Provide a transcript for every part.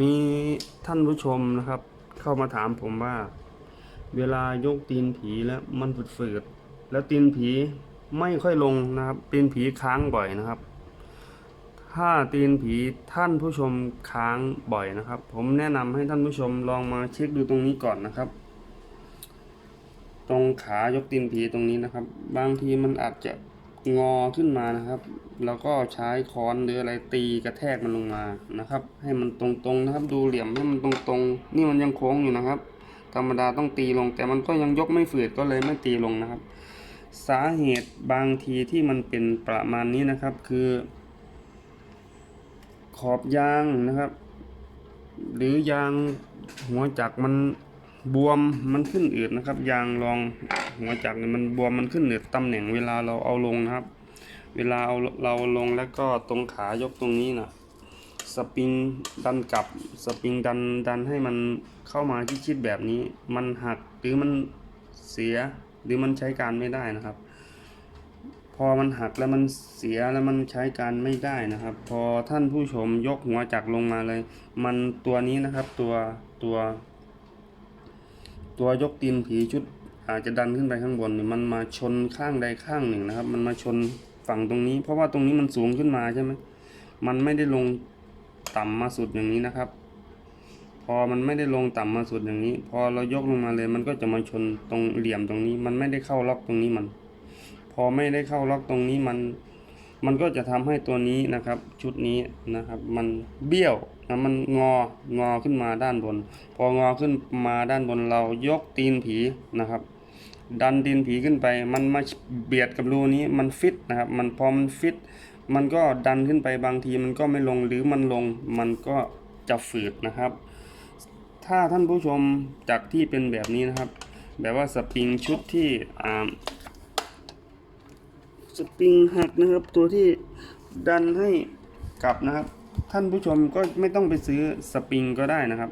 มีท่านผู้ชมนะครับ เข้ามาถามผมว่า เวลายกตีนผีแล้วมันฝืดๆแล้วตีนผีไม่ค่อยลงนะครับตีนผีค้างบ่อยนะครับ ถ้าตีนผีท่านผู้ชมค้างบ่อยนะครับ ผมแนะนำให้ท่านผู้ชมลองมาเช็คดูตรงนี้ก่อนนะครับ ตรงขายกตีนผีตรงนี้นะครับ บางทีมันอาจจะ งอขึ้นมานะครับ แล้วก็ใช้ค้อนหรืออะไรตีกระแทกมันลงมานะครับ ให้มันตรงๆนะครับ ดูเหลี่ยมให้มันตรงๆ นี่มันยังโค้งอยู่นะครับ ธรรมดาต้องตีลง แต่มันก็ยังยกไม่ฝืดก็เลยไม่ตีลงนะครับ สาเหตุบางทีที่มันเป็นประมาณนี้นะครับ คือ ขอบยางนะครับ หรือยางหัวจักรมัน บวมมันขึ้นอืดนะครับ ยางรองหัวจักรเนี่ยมันบวมมันขึ้นอืดตำแหน่งเวลาเราเอาลงนะครับ เวลาเอาเราลงแล้วก็ตรงขายกตรงนี้นะสปริงดันกลับสปริงดันดันให้มันเข้ามาที่ชิดแบบนี้ มันหักหรือมันเสียหรือมันใช้การไม่ได้นะครับ พอมันหักแล้วมันเสียแล้วมันใช้การไม่ได้นะครับ พอท่านผู้ชมยกหัวจักรลงมาเลย มันตัวนี้นะครับตัวตัว ตัวยกตีนผีชุดอาจจะดันขึ้นไปข้างบนเนี่ยมันมาชนข้างใดข้างหนึ่งนะครับ มันมาชนฝั่งตรงนี้ เพราะว่าตรงนี้มันสูงขึ้นมาใช่ไหมมันไม่ได้ลงต่ำมาสุดอย่างนี้นะครับ พอมันไม่ได้ลงต่ำมาสุดอย่างนี้ พอเรายกลงมาเลย มันก็จะมาชนตรงเหลี่ยมตรงนี้ มันไม่ได้เข้าล็อกตรงนี้มัน พอไม่ได้เข้าล็อกตรงนี้มัน มันก็จะทำให้ตัวนี้นะครับ ชุดนี้นะครับ มันเบี้ยว นะมันงองอขึ้นมาด้านบน พองอขึ้นมาด้านบนเรายกตีนผีนะครับ ดันตีนผีขึ้นไป มันมาเบียดกับรูนี้มันฟิตนะครับ มันพอมันฟิต มันก็ดันขึ้นไปบางทีมันก็ไม่ลงหรือมันลงมันก็จะฝืดนะครับ ถ้าท่านผู้ชมจากที่เป็นแบบนี้นะครับ แบบว่าสปริงชุดที่อ่าสปริงหักนะครับตัวที่ดันให้กลับนะครับ ท่านผู้ชมก็ไม่ต้องไปซื้อสปริงก็ได้นะครับ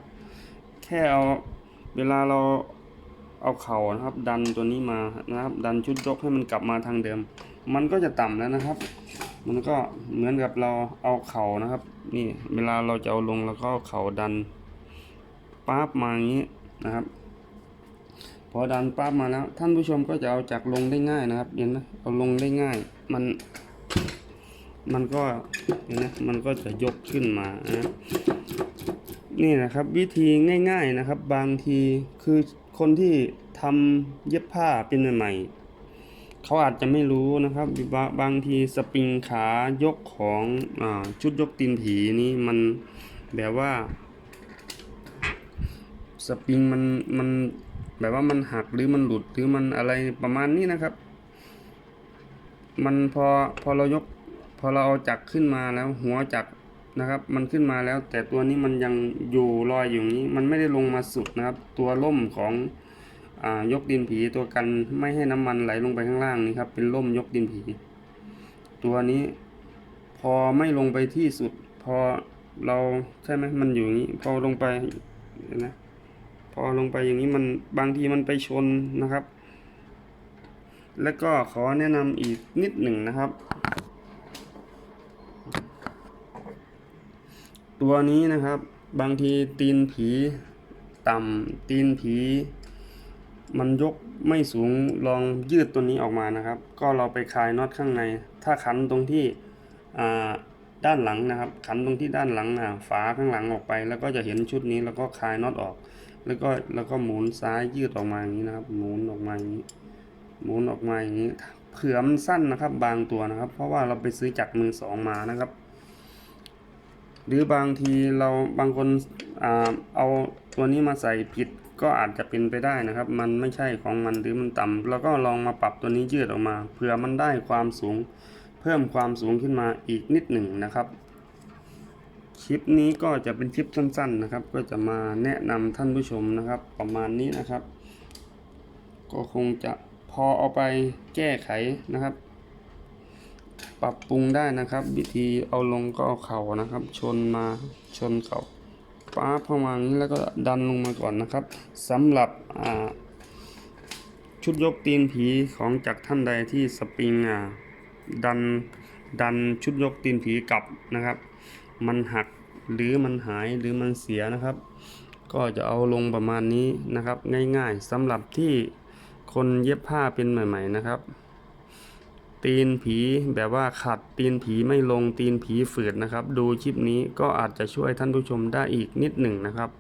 แค่เอาเวลาเราเอาเข่านะครับ ดันตัวนี้มานะครับ ดันชุดยกให้มันกลับมาทางเดิม มันก็จะต่ำแล้วนะครับ มันก็เหมือนกับเราเอาเข่านะครับ นี่เวลาเราจะเอาลงแล้วก็เอาเข่าดันปั๊บมาอย่างนี้นะครับพอดันปั๊บมาแล้ว ท่านผู้ชมก็จะเอาจากลงได้ง่ายนะครับเห็นไหมเอาลงได้ง่าย มัน มันก็เห็นไหมมันก็จะยกขึ้นมานะนี่นะครับวิธีง่ายๆนะครับ บางทีคือคนที่ทำเย็บผ้าเป็นใหม่ๆเขาอาจจะไม่รู้นะครับบาบางทีสปริงขายกของอชุดยกตีนผีนี้มันแบบว่า สปริงมันมันแบบว่ามันหักหรือมันหลุดหรือมันอะไรประมาณนี้นะครับ มันพอพอเรายก อเราเอาจักรขึ้นมาแล้วหัวจักรนะครับ มันขึ้นมาแล้ว แต่ตัวนี้มันยังอยู่ลอยอยู่นี้มันไม่ได้ลงมาสุดนะครับ ตัวล่มของอยกดินผีตัวกันไม่ให้น้ำมันไหลลงไปข้างล่างนี่ครับ เป็นล่มยกดินผี ตัวนี้พอไม่ลงไปที่สุด พอเราใช่ไหมมันอยู่อย่างนี้ พอลงไปเห็นไหมพอลงไปอย่างนี้มันบางทีมันไปชนนะครับ แล้วก็ขอแนะนำอีกนิดหนึ่งนะครับ ตัวนี้นะครับ บางทีตีนผีต่ำตีนผี มันยกไม่สูงลองยืดตัวนี้ออกมานะครับ ก็เราไปคลายน็อตข้างใน ถ้าขันตรงที่ด้านหลังนะครับ ขันตรงที่ด้านหลังอ่าฝาข้างหลังออกไป แล้วก็จะเห็นชุดนี้แล้วก็คลายน็อตออก แล้วก็แล้วก็หมุนซ้ายยืดออกมาอย่างนี้นะครับ หมุนออกมาอย่างนี้ หมุนออกมาอย่างนี้เผื่อมันสั้นนะครับ บางตัวนะครับ เพราะว่าเราไปซื้อจากมือสองมานะครับ หรือบางทีเราบางคนอเอาตัวนี้มาใส่ผิดก็อาจจะเป็นไปได้นะครับ มันไม่ใช่ของมันหรือมันต่ำแล้วก็ลองมาปรับตัวนี้ยืดออกมาเผื่อมันได้ความสูง เพิ่มความสูงขึ้นมาอีกนิดหนึ่งนะครับคลิปนี้ก็จะเป็นคลิปสั้นๆนะครับ ก็จะมาแนะนำท่านผู้ชมนะครับ ประมาณนี้นะครับ ก็คงจะพอเอาไปแก้ไขนะครับ ปรับปรุงได้นะครับ วิธีเอาลงก็เอาเข่านะครับ ชนมาชนเข่าป้าพอมาอย่านี้แล้วก็ดันลงมาก่อนนะครับสำหรับชุดยกตีนผีของจากท่านใดที่สปริงดันดันชุดยกตีนผีกลับนะครับ มันหักหรือมันหายหรือมันเสียนะครับ ก็จะเอาลงประมาณนี้นะครับ ง่ายๆสำหรับที่คนเย็บผ้าเป็นใหม่ ๆนะครับ ตีนผีแบบว่าขัดตีนผีไม่ลงตีนผีฝืดนะครับ ดูคลิปนี้ก็อาจจะช่วยท่านผู้ชมได้อีกนิดหนึ่งนะครับ